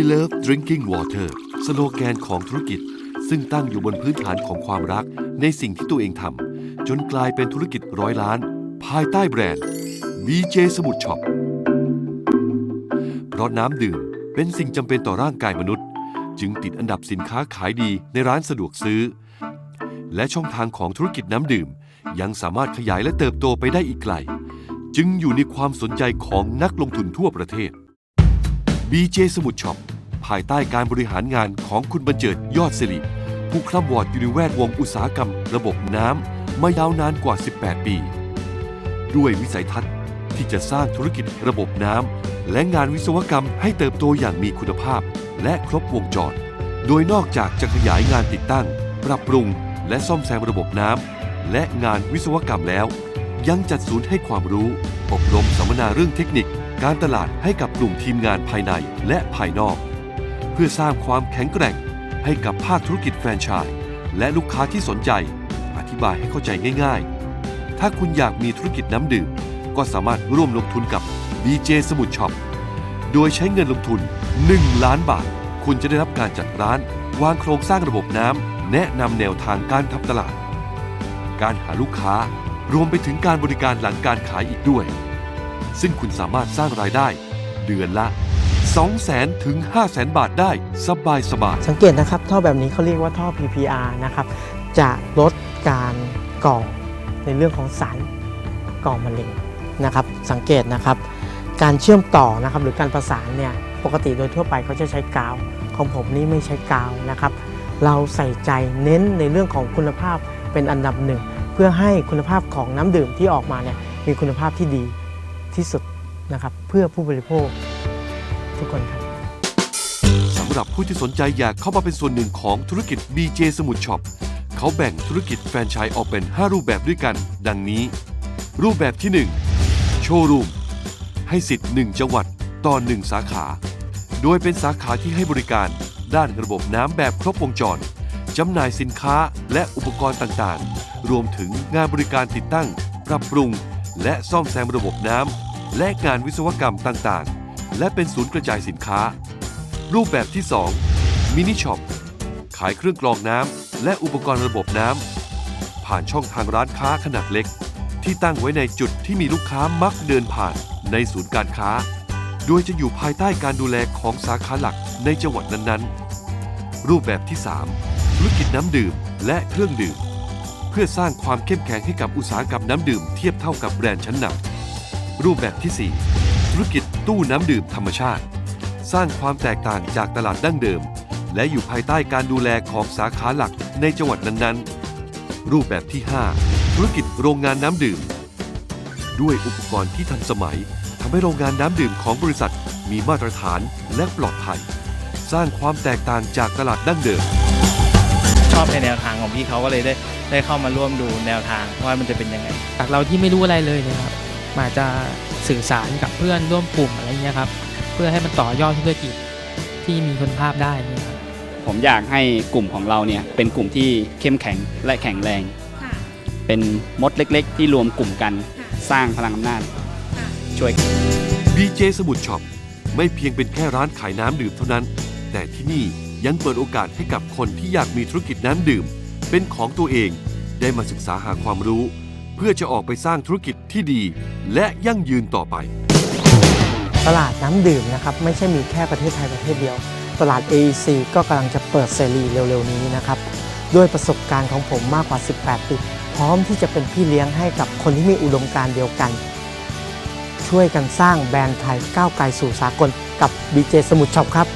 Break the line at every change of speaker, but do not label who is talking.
We love drinking water สโลแกนของธุรกิจ ซึ่งตั้งอยู่บนพื้นฐานของความรักในสิ่งที่ตัวเองทำจนกลายเป็นธุรกิจร้อยล้าน ภายใต้แบรนด์ BJ สมุทรช็อปเพราะน้ำดื่มเป็นสิ่งจำเป็นต่อร่างกายมนุษย์ จึงติดอันดับสินค้าขายดีในร้านสะดวกซื้อ และช่องทางของธุรกิจน้ำดื่ม ยังสามารถขยายและเติบโตไปได้อีกไกล จึงอยู่ในความสนใจของนักลงทุนทั่วประเทศ BJ สมุทรช็อปภายใต้การบริหารงานของคุณบรรเจิดยอดสิริผู้คร่ำวอดอยู่ในแวดวงอุตสาหกรรม ระบบน้ำมายาวนานกว่า 18 ปี ด้วยวิสัยทัศน์ที่จะสร้างธุรกิจระบบน้ำและงานวิศวกรรมให้เติบโตอย่างมีคุณภาพ และครบวงจร โดยนอกจากจะขยายงานติดตั้ง ปรับปรุง และซ่อมแซมระบบน้ำและงานวิศวกรรมแล้ว ยังจัดศูนย์ให้ความรู้ อบรมสัมมนาเรื่องเทคนิค การตลาดให้กับกลุ่มทีมงานภายในและภายนอก เพื่อสร้างความแข็งแกร่งให้กับภาคธุรกิจแฟรนไชส์และลูกค้าที่สนใจ อธิบายให้เข้าใจง่ายๆ ถ้าคุณอยากมีธุรกิจน้ำดื่ม ก็สามารถร่วมลงทุนกับ BJ สมุทรช็อปโดยใช้เงินลงทุน 1 ล้านบาท คุณจะได้รับการจัดร้าน วางโครงสร้างระบบน้ำแนะนำแนวทางการทำตลาด การหาลูกค้ารวมไปถึงการบริการหลังการขายอีกด้วย ซึ่งคุณสามารถสร้างรายได้ เดือนละ 200,000ถึง500,000 บาทได้สบายสบายๆ
สังเกตนะครับท่อแบบนี้เขาเรียกว่าท่อ PPR นะครับจะลดการก่อในเรื่องของสารก่อมะเร็งนะครับ สังเกตนะครับ การเชื่อมต่อนะครับหรือการประสานเนี่ยปกติโดยทั่วไปเขาจะใช้กาว ของผมนี่ไม่ใช้กาวนะครับ เราใส่ใจเน้นในเรื่องของคุณภาพเป็นอันดับหนึ่ง เพื่อให้คุณภาพของน้ำดื่มที่ออกมาเนี่ยมีคุณภาพที่ดี ที่สุดนะครับเพื่อผู้บริโภคทุกคนครับ
สำหรับผู้ที่สนใจอยากเข้ามาเป็นส่วนหนึ่งของธุรกิจ BJ สมุทรช็อปเขาแบ่งธุรกิจแฟรนไชส์ออกเป็น 5 รูปแบบด้วยกัน ดังนี้ รูปแบบที่ 1 โชว์รูม ให้สิทธิ์ 1 จังหวัดต่อ 1 สาขา โดยเป็นสาขาที่ให้บริการด้านระบบน้ำแบบครบวงจรจำหน่ายสินค้าและอุปกรณ์ต่างๆ รวมถึงงานบริการติดตั้ง ปรับปรุง และซ่อมแซมระบบน้ำ และงานวิศวกรรมต่างๆ และเป็นศูนย์กระจายสินค้า รูปแบบที่ 2 มินิช็อป ขายเครื่องกรองน้ำและอุปกรณ์ระบบน้ำผ่านช่องทางร้านค้าขนาดเล็ก ที่ตั้งไว้ในจุดที่มีลูกค้ามักเดินผ่านในศูนย์การค้า โดยจะอยู่ภายใต้การดูแลของสาขาหลักในจังหวัดนั้นๆ รูปแบบที่ 3 ธุรกิจน้ำดื่มและเครื่องดื่ม เพื่อสร้างความเข้มแข็งให้กับอุตสาหกรรมน้ำดื่มเทียบเท่ากับแบรนด์ชั้นนำ รูปแบบที่ 4 ธุรกิจตู้น้ำดื่มธรรมชาติ สร้างความแตกต่างจากตลาดดั้งเดิม และอยู่ภายใต้การดูแลของสาขาหลักในจังหวัดนั้นๆ รูปแบบที่ 5 ธุรกิจโรงงานน้ำดื่ม ด้วยอุปกรณ์ที่ทันสมัยทำให้โรงงานน้ำดื่มของบริษัทมีมาตรฐานและปลอดภัย สร้างความแตกต่างจากตลาดดั้งเดิม
ชอบในแนวทางของพี่เขาก็เลยได้ได้เข้ามาร่วมดูแนวทางว่ามันจะเป็นยังไง
จากเราที่ไม่รู้อะไรเลยเนะครับ มาจะสื่อสารกับเพื่อนร่วมกลุ่มอะไรเงี้ยครับเพื่อให้มันต่อยอดธุรกิจที่มีคุณภาพได้เนี่ยครับ
ผมอยากให้กลุ่มของเราเนี่ยเป็นกลุ่มที่เข้มแข็งและแข็งแรง
ค่ะ
เป็นมดเล็กๆ ที่รวมกลุ่มกัน
ค่ะ
สร้างพลังอำนาจ
ค่ะ
ช่วยกัน
BJ สมุทรช็อปไม่เพียงเป็นแค่ร้านขายน้ำดื่มเท่านั้น แต่ที่นี่ยังเปิดโอกาสให้กับคนที่อยากมีธุรกิจน้ำดื่ม เป็นของตัวเองได้มาศึกษาหาความรู้ เพื่อจะออกไปสร้างธุรกิจที่ดี และยั่งยืนต่อไป
ตลาดน้ำดื่มนะครับไม่ใช่มีแค่ประเทศไทยประเทศเดียว ตลาด AEC ก็กำลังจะเปิดเสรีเร็วๆนี้นะครับด้วยประสบการณ์ของผมมากกว่า 18 ปี พร้อมที่จะเป็นพี่เลี้ยงให้กับคนที่มีอุดมการณ์เดียวกัน ช่วยกันสร้างแบรนด์ไทยก้าวไกลสู่สากลกับ BJ สมุทรช็อปครับ